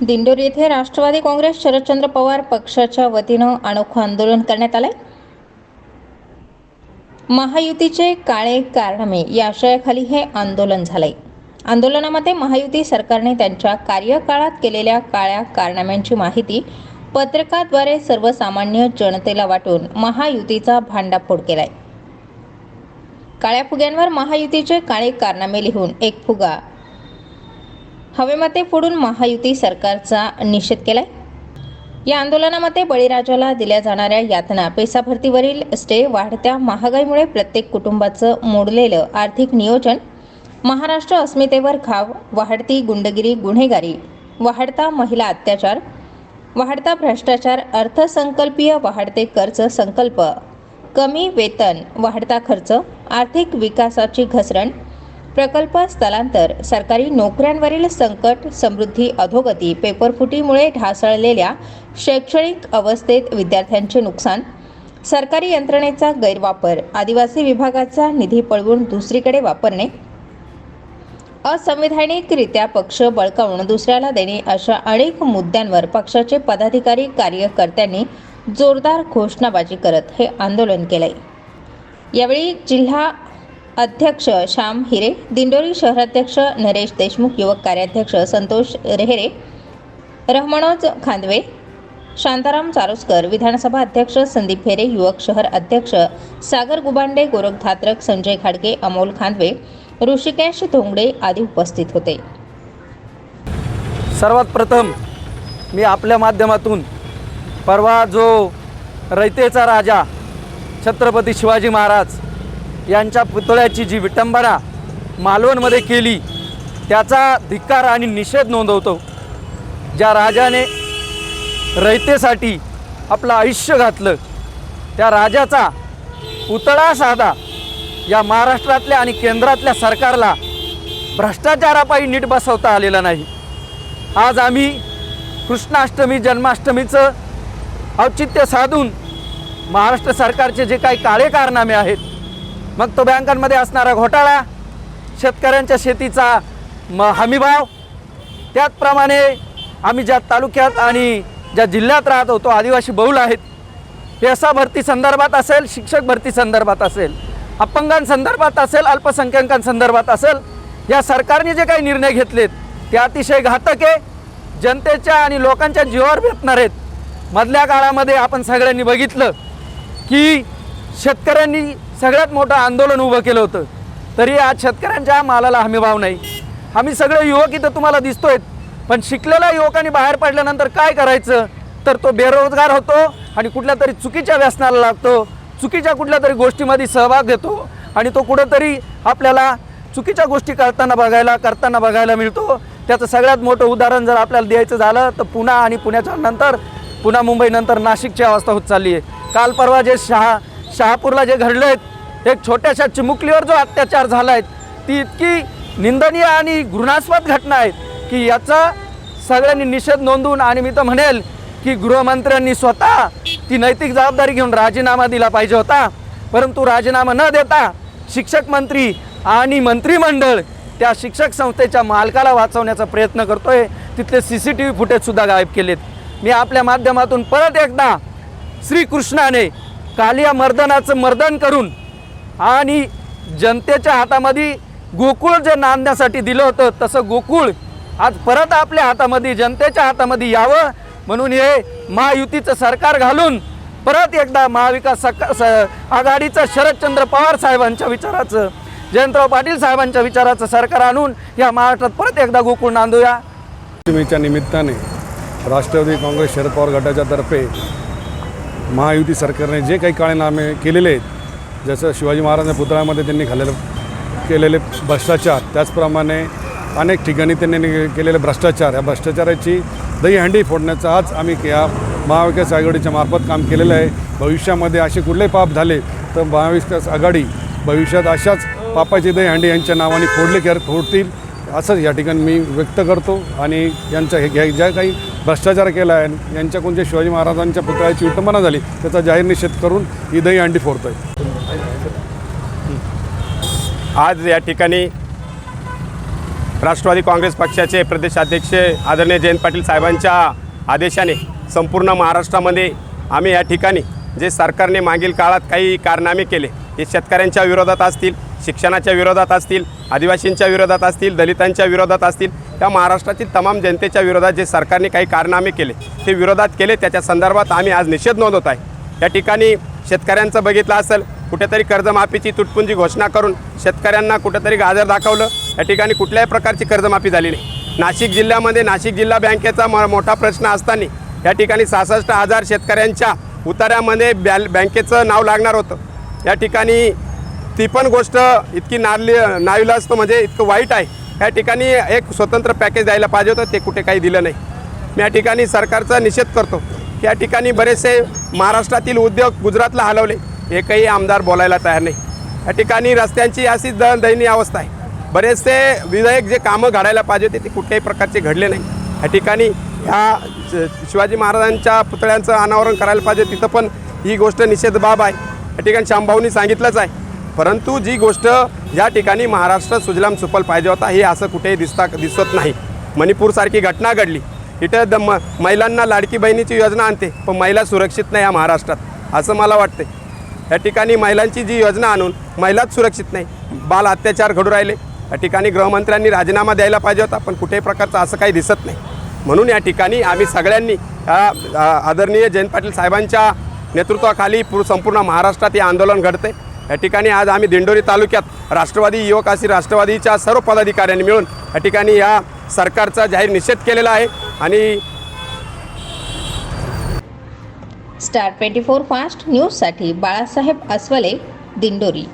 दिंडोरी येथे राष्ट्रवादी काँग्रेस शरदचंद्र पवार पक्षाच्या वतीनं अनोखं आंदोलन करण्यात आलंय. महायुतीचे काळे कारनामे या आशयाखाली हे आंदोलन झालंय. आंदोलनामध्ये महायुती सरकारने त्यांच्या कार्यकाळात केलेल्या काळ्या कारनाम्यांची माहिती पत्रकाद्वारे सर्वसामान्य जनतेला वाटून महायुतीचा भांडाफोड केलाय. काळ्या फुग्यांवर महायुतीचे काळे कारनामे लिहून एक फुगा हवेमध्ये फोडून महायुती सरकारचा निषेध केलाय. या आंदोलनामध्ये बळीराजाला दिल्या जाणाऱ्या यातना पेसाभरतीवरील स्टे वाढत्या महागाईमुळे प्रत्येक कुटुंबाचं मोडलेलं आर्थिक नियोजन महाराष्ट्र अस्मितेवर घाव वाढती गुंडगिरी गुन्हेगारी वाढता महिला अत्याचार वाढता भ्रष्टाचार अर्थसंकल्पीय वाढते कर्ज संकल्प कमी वेतन वाढता खर्च आर्थिक विकासाची घसरण प्रकल्प स्थलांतर सरकारी नोकऱ्यांवरील संकट समृद्धी अधोगती पेपरफुटीमुळे ढासळलेल्या शैक्षणिक अवस्थेत विद्यार्थ्यांचे नुकसान सरकारी यंत्रणेचा गैरवापर आदिवासी विभागाचा निधी पळवून दुसरीकडे वापरणे असंविधानिकरित्या पक्ष बळकावून दुसऱ्याला देणे अशा अनेक मुद्द्यांवर पक्षाचे पदाधिकारी कार्यकर्त्यांनी जोरदार घोषणाबाजी करत हे आंदोलन केले यावेळी जिल्हा अध्यक्ष श्याम हिरे दिंडोरी शहराध्यक्ष नरेश देशमुख युवक कार्याध्यक्ष संतोष रेहरे रहमणोज खांदवे शांताराम चारोस्कर विधानसभा अध्यक्ष संदीप फेरे युवक शहर अध्यक्ष सागर गुबांडे गोरख धात्रक संजय खाडगे अमोल खांदवे ऋषिकेश धोंगडे आदी उपस्थित होते. सर्वात प्रथम मी आपल्या माध्यमातून परवा जो रयतेचा राजा छत्रपती शिवाजी महाराज यांच्या पुतळ्याची जी विटंबना मालवणमध्ये केली त्याचा धिक्कार आणि निषेध नोंदवतो. ज्या राजाने रयतेसाठी आपलं आयुष्य घातलं त्या राजाचा पुतळा साधा या महाराष्ट्रातल्या आणि केंद्रातल्या सरकारला भ्रष्टाचारापायी नीट बसवता आलेला नाही. आज आम्ही कृष्णाष्टमी जन्माष्टमीचं औचित्य साधून महाराष्ट्र सरकारचे जे काही काळे कारनामे आहेत मग तो बँकांमध्ये असणारा घोटाळा शेतकऱ्यांच्या शेतीचा म हमीभाव त्याचप्रमाणे आम्ही ज्या तालुक्यात आणि ज्या जिल्ह्यात राहत होतो आदिवासी बहुल आहेत पेसा भरती संदर्भात असेल शिक्षक भरती संदर्भात असेल अपंगांसंदर्भात असेल अल्पसंख्याकांसंदर्भात असेल या सरकारने जे काही निर्णय घेतलेत ते अतिशय घातक आहे. जनतेच्या आणि लोकांच्या जीवावर भेटणार आहेत. मधल्या काळामध्ये आपण सगळ्यांनी बघितलं की शेतकऱ्यांनी सगळ्यात मोठं आंदोलन उभं केलं होतं. तरी आज शेतकऱ्यांच्या मालाला हमीभाव नाही. आम्ही सगळे युवक इथं तुम्हाला दिसतोय पण शिकलेल्या युवकांनी बाहेर पडल्यानंतर काय करायचं? तर तो बेरोजगार होतो आणि कुठल्या तरी चुकीच्या व्यसनाला लागतो. चुकीच्या कुठल्या तरी गोष्टीमध्ये सहभाग घेतो आणि तो कुठंतरी आपल्याला चुकीच्या गोष्टी करताना बघायला करताना बघायला मिळतो. त्याचं सगळ्यात मोठं उदाहरण जर आपल्याला द्यायचं झालं तर पुणा आणि पुण्याच्या नंतर पुन्हा मुंबईनंतर नाशिकची अवस्था होत चालली आहे. काल परवा जे शहा शहापूरला जे घडलं आहेत एक छोट्याशा चिमुकलीवर जो अत्याचार झाला आहे ती इतकी निंदनीय आणि घृणास्पद घटना आहेत की याचा सगळ्यांनी निषेध नोंदवून आणि मी तर म्हणेल की गृहमंत्र्यांनी स्वतः ती नैतिक जबाबदारी घेऊन राजीनामा दिला पाहिजे होता. परंतु राजीनामा न देता शिक्षक मंत्री आणि मंत्रिमंडळ त्या शिक्षक संस्थेच्या मालकाला वाचवण्याचा प्रयत्न करतोय. तिथले सी सी टी व्ही फुटेजसुद्धा गायब केलेत. मी आपल्या माध्यमातून परत एकदा श्रीकृष्णाने कालिया मर्दनाचं मर्दन करून आणि जनतेच्या हातामध्ये गोकुळ जे नांदण्यासाठी दिलं होतं तसं गोकुळ आज परत आपल्या हातामध्ये जनतेच्या हातामध्ये यावं म्हणून हे महायुतीचं सरकार घालून परत एकदा महाविकास सका स आघाडीचं शरदचंद्र पवार साहेबांच्या विचाराचं जयंतराव पाटील साहेबांच्या विचाराचं सरकार आणून या महाराष्ट्रात परत एकदा गोकुळ नांदूया. निमित्ताने राष्ट्रवादी काँग्रेस शरद पवार गटाच्या तर्फे महायुती सरकारने जे काही काळेनामे केलेले आहेत जसं शिवाजी महाराजांच्या पुतळ्यामध्ये त्यांनी घालेलं केलेले भ्रष्टाचार त्याचप्रमाणे अनेक ठिकाणी त्यांनी केलेले भ्रष्टाचार. या भ्रष्टाचाराची दहीहंडी फोडण्याचं आज आम्ही या महाविकास आघाडीच्या मार्फत काम केलेलं आहे. भविष्यामध्ये असे कुठलेही पाप झाले तर महाविकास आघाडी भविष्यात अशाच पापाची दहीहंडी यांच्या नावाने फोडले कर फोडतील. असंच या ठिकाणी मी व्यक्त करतो आणि यांचा हे ज्या काही भ्रष्टाचार केला आहे यांच्याकडून जे शिवाजी महाराजांच्या पुतळ्याची विटंबना झाली त्याचा जाहीर निषेध करून ही दही अंडी फोडतो आहे आज या ठिकाणी राष्ट्रवादी काँग्रेस पक्षाचे प्रदेशाध्यक्ष आदरणीय जयंत पाटील साहेबांच्या आदेशाने संपूर्ण महाराष्ट्रामध्ये आम्ही या ठिकाणी जे सरकारने मागील काळात काही कारनामे केले हे शेतकऱ्यांच्या विरोधात असतील शिक्षणाच्या विरोधात असतील आदिवासींच्या विरोधात असतील दलितांच्या विरोधात असतील त्या महाराष्ट्रातील तमाम जनतेच्या विरोधात जे सरकारने काही कारनामे केले ते विरोधात केले त्याच्या संदर्भात आम्ही आज निषेध नोंदवत आहे. या ठिकाणी शेतकऱ्यांचं बघितलं असेल कुठेतरी कर्जमाफीची तुटपुंजी घोषणा करून शेतकऱ्यांना कुठेतरी गाजर दाखवलं या ठिकाणी कुठल्याही प्रकारची कर्जमाफी झाली नाही. नाशिक जिल्ह्यामध्ये नाशिक जिल्हा बँकेचा म मोठा प्रश्न असताना या ठिकाणी सहासष्ट हजार शेतकऱ्यांच्या उतार्यामध्ये बॅल बँकेचं नाव लागणार होतं. या ठिकाणी ती पण गोष्ट इतकी नारली नाविलासतो म्हणजे इतकं वाईट आहे. या ठिकाणी एक स्वतंत्र पॅकेज द्यायला पाहिजे होतं ते कुठे काही दिलं नाही. मी या ठिकाणी सरकारचा निषेध करतो. या ठिकाणी बरेचसे महाराष्ट्रातील उद्योग गुजरातला हलवले. एकही आमदार बोलायला तयार नाही. या ठिकाणी रस्त्यांची अशी द दयनीय अवस्था आहे. बरेचसे विधायक जे कामं घडायला पाहिजे होते ते कुठल्याही प्रकारचे घडले नाही. या ठिकाणी ह्या शिवाजी महाराजांच्या पुतळ्यांचं अनावरण करायला पाहिजे तिथं पण ही गोष्ट निषेध बाब आहे. या ठिकाणी शामभाऊनी सांगितलंच आहे. परंतु जी गोष्ट या ठिकाणी महाराष्ट्र सुजलाम सुफल पाहिजे होता हे असं कुठेही दिसता दिसत नाही. मणिपूरसारखी घटना घडली. इथं द म महिलांना लाडकी बहिणीची योजना आणते पण महिला सुरक्षित नाही या महाराष्ट्रात असं मला वाटते या ठिकाणी महिलांची जी योजना आणून महिलाच सुरक्षित नाही. बाल अत्याचार घडू राहिले. या ठिकाणी गृहमंत्र्यांनी राजीनामा द्यायला पाहिजे होता पण कुठेही प्रकारचं असं काही दिसत नाही. म्हणून या ठिकाणी आम्ही सगळ्यांनी आदरणीय जयंत पाटील साहेबांच्या नेतृत्वाखाली पूर संपूर्ण महाराष्ट्रात हे आंदोलन घडते या ठिकाणी आज आम्ही दिंडोरी तालुक्यात राष्ट्रवादी युवक अशी राष्ट्रवादीच्या सर्व पदाधिकाऱ्यांनी मिळून या ठिकाणी या सरकारचा जाहीर निषेध केलेला आहे आणि स्टार ट्वेंटी फोर फास्ट न्यूजसाठी बाळासाहेब अस्वले दिंडोरी.